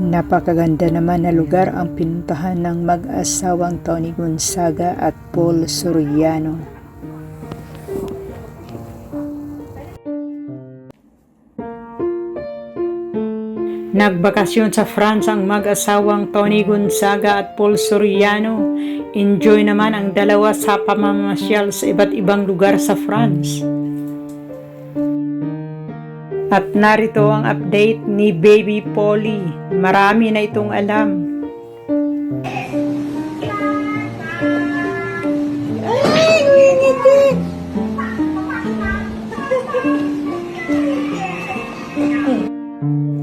Napakaganda naman na lugar ang pinuntahan ng mag-asawang Tony Gonzaga at Paul Soriano. Nagbakasyon sa France ang mag-asawang Tony Gonzaga at Paul Soriano. Enjoy naman ang dalawa sa pamamasyal sa iba't ibang lugar sa France. At narito ang update ni Baby Polly. Marami na itong alam.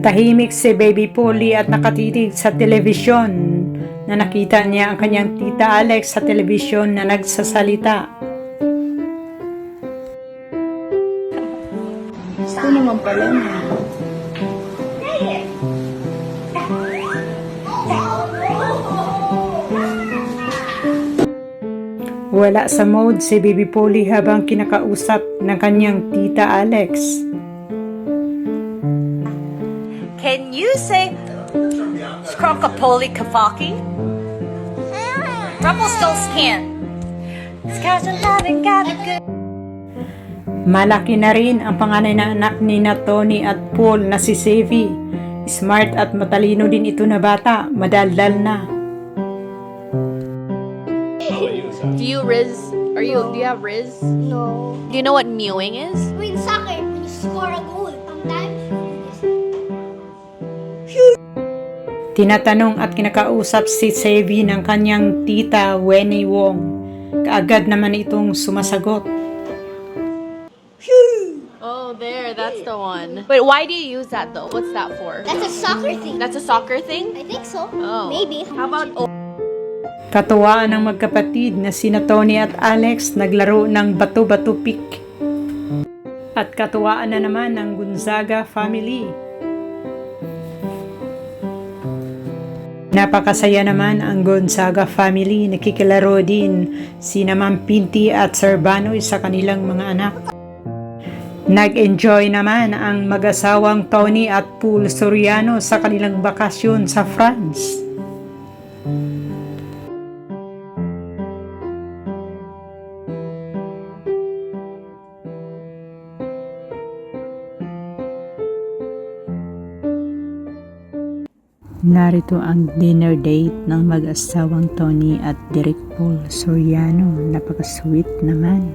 Tahimik si Baby Polly at nakatitig sa telebisyon na nakita niya ang kanyang tita Alex sa telebisyon na nagsasalita. Gusto naman pala niya. Wala sa mode si Baby Polly habang kinakausap ng kanyang tita Alex. Can you say Skronkapoli Kafaki? Rumpelstiltskin. Malaki na rin ang panganay na anak ni na Tony at Paul na si Sevi. Smart at matalino din ito na bata, madaldal na. Do you Riz? Are you? Do you have Riz? No. Do you know what mewing is? Wait, soccer, when you score a goal, Tinatanong at kinakausap si Sevi ng kanyang tita Wenny Wong. Kaagad naman itong sumasagot. Oh, there. That's the one. Wait, why do you use that though? What's that for? that's a soccer thing. That's a soccer thing. I think so. Oh. Maybe. How about oh, Katuwaan ng magkapatid na sina Tony at Alex naglaro ng bato-bato pick. At katuwaan na naman ng Gonzaga family. Napakasaya naman ang Gonzaga family. Nakikilaro din si Ma'am Pinti at Sir Banoy sa kanilang mga anak. Nag-enjoy naman ang mag-asawang Tony at Paul Soriano sa kanilang bakasyon sa France. Narito ang dinner date ng mag-asawang Tony at Derek Paul Soriano. Napaka-sweet naman.